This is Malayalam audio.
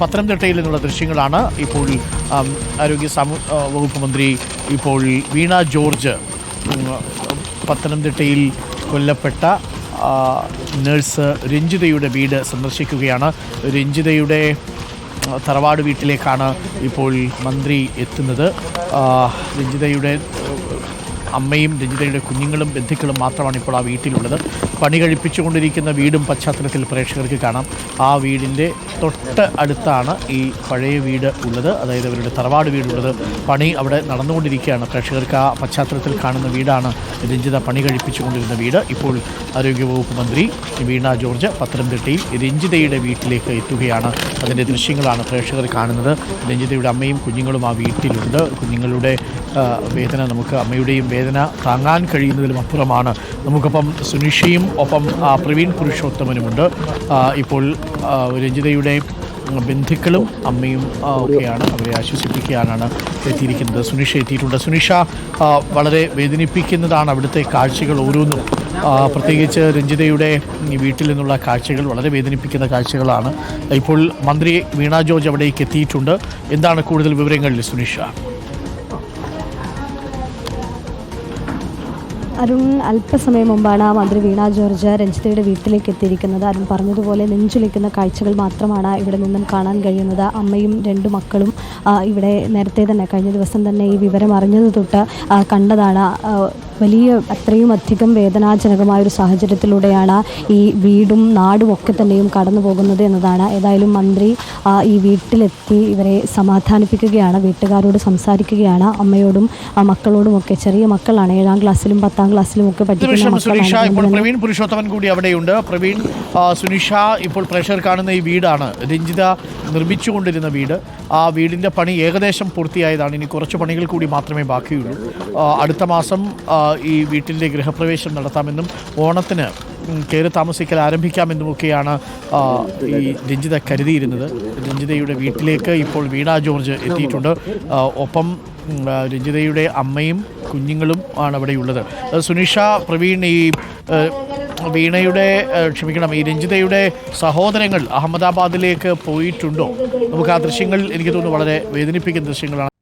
പത്തനംതിട്ടയിൽ നിന്നുള്ള ദൃശ്യങ്ങളാണ്. ഇപ്പോൾ ആരോഗ്യ വകുപ്പ് മന്ത്രി ഇപ്പോൾ വീണ ജോർജ് പത്തനംതിട്ടയിൽ കൊല്ലപ്പെട്ട നേഴ്സ് രഞ്ജിതയുടെ വീട് സന്ദർശിക്കുകയാണ്. രഞ്ജിതയുടെ തറവാട് വീട്ടിലേക്കാണ് ഇപ്പോൾ മന്ത്രി എത്തുന്നത്. രഞ്ജിതയുടെ അമ്മയും രഞ്ജിതയുടെ കുഞ്ഞുങ്ങളും ബന്ധുക്കളും മാത്രമാണ് ഇപ്പോൾ ആ വീട്ടിലുള്ളത്. പണി കഴിപ്പിച്ചുകൊണ്ടിരിക്കുന്ന വീടും പശ്ചാത്തലത്തിൽ പ്രേക്ഷകർക്ക് കാണാം. ആ വീടിന്റെ തൊട്ട് അടുത്താണ് ഈ പഴയ വീട് ഉള്ളത്. അതായത് അവരുടെ തറവാട് വീടുള്ളത് പണി അവിടെ നടന്നുകൊണ്ടിരിക്കുകയാണ്. പ്രേക്ഷകർക്ക് ആ പശ്ചാത്തലത്തിൽ കാണുന്ന വീടാണ് രഞ്ജിത പണി കഴിപ്പിച്ചുകൊണ്ടിരുന്ന വീട്. ഇപ്പോൾ ആരോഗ്യവകുപ്പ് മന്ത്രി വീണ ജോർജ് പത്തനംതിട്ടയിൽ രഞ്ജിതയുടെ വീട്ടിലേക്ക് എത്തുകയാണ്. അതിന്റെ ദൃശ്യങ്ങളാണ് പ്രേക്ഷകർ കാണുന്നത്. രഞ്ജിതയുടെ അമ്മയും കുഞ്ഞുങ്ങളും ആ വീട്ടിലുണ്ട്. കുഞ്ഞുങ്ങളുടെ വേദന നമുക്ക് അമ്മയുടെയും വേദന താങ്ങാൻ കഴിയുന്നതിലും അപ്പുറമാണ്. നമുക്കൊപ്പം സുനിഷയും ഒപ്പം പ്രവീൺ പുരുഷോത്തമനുമുണ്ട് ഇപ്പോൾ രഞ്ജിതയുടെ ബന്ധുക്കളും അമ്മയും ഒക്കെയാണ് അവരെ ആശ്വസിപ്പിക്കാനാണ് എത്തിയിരിക്കുന്നത്. സുനിഷ എത്തിയിട്ടുണ്ട്. സുനിഷ വളരെ വേദനിപ്പിക്കുന്നതാണ് അവിടുത്തെ കാഴ്ചകൾ ഓരോന്നും. പ്രത്യേകിച്ച് രഞ്ജിതയുടെ വീട്ടിൽ നിന്നുള്ള കാഴ്ചകൾ വളരെ വേദനിപ്പിക്കുന്ന കാഴ്ചകളാണ്. ഇപ്പോൾ മന്ത്രി വീണ ജോർജ് അവിടേക്ക് എത്തിയിട്ടുണ്ട്. എന്താണ് കൂടുതൽ വിവരങ്ങളിൽ സുനിഷ? അരുൺ അല്പസമയം മുമ്പാണ് ആ മന്ത്രി വീണ ജോർജ് രഞ്ജിതയുടെ വീട്ടിലേക്ക് എത്തിയിരിക്കുന്നത്. അരുൺ പറഞ്ഞതുപോലെ നെഞ്ചുലിക്കുന്ന കാഴ്ചകൾ മാത്രമാണ് ഇവിടെ നിന്നും കാണാൻ കഴിയുന്നത്. അമ്മയും രണ്ടു മക്കളും ഇവിടെ നേരത്തെ തന്നെ കഴിഞ്ഞ ദിവസം തന്നെ ഈ വിവരം അറിഞ്ഞത് തൊട്ട് കണ്ടതാണ്. വലിയ അത്രയും അധികം വേദനാജനകമായ ഒരു സാഹചര്യത്തിലൂടെയാണ് ഈ വീടും നാടും ഒക്കെ തന്നെയും കടന്നു പോകുന്നത് എന്നതാണ്. ഏതായാലും മന്ത്രി ഈ വീട്ടിലെത്തി ഇവരെ സമാധാനിപ്പിക്കുകയാണ് വീട്ടുകാരോട് സംസാരിക്കുകയാണ് അമ്മയോടും ആ, മക്കളോടും ഒക്കെ. ചെറിയ മക്കളാണ് ഏഴാം ക്ലാസ്സിലും പത്താം ക്ലാസ്സിലും ഒക്കെ പഠിക്കുന്ന മക്കളാണ്. പ്രവീൺ പുരുഷോത്തമൻ കൂടി അവിടെയുണ്ട്. പ്രവീൺ സുനിഷ ഇപ്പോൾ പ്രഷർ കാണുന്ന ഈ വീടാണ്. രഞ്ജിത നിർമ്മിച്ചുകൊണ്ടിരുന്ന വീട്. ആ വീടിന്റെ പണി ഏകദേശം പൂർത്തിയായതാണ്. ഇനി കുറച്ച് പണികൾ കൂടി മാത്രമേ ബാക്കിയുള്ളൂ. അടുത്ത മാസം ഈ വീട്ടിന്റെ ഗൃഹപ്രവേശം നടത്താമെന്നും ഓണത്തിന് കയറി താമസിക്കൽ ആരംഭിക്കാമെന്നുമൊക്കെയാണ് ഈ രഞ്ജിത കരുതിയിരുന്നത്. രഞ്ജിതയുടെ വീട്ടിലേക്ക് ഇപ്പോൾ വീണ ജോർജ് എത്തിയിട്ടുണ്ട്. ഒപ്പം രഞ്ജിതയുടെ അമ്മയും കുഞ്ഞുങ്ങളും ആണ് അവിടെ ഉള്ളത്. സുനിഷ പ്രവീൺ ഈ വീണയുടെ ക്ഷമിക്കണം ഈ രഞ്ജിതയുടെ സഹോദരങ്ങൾ അഹമ്മദാബാദിലേക്ക് പോയിട്ടുണ്ടോ? നമുക്ക് ആ ദൃശ്യങ്ങൾ എനിക്ക് തോന്നുന്നു വളരെ വേദനിപ്പിക്കുന്ന ദൃശ്യങ്ങളാണ്.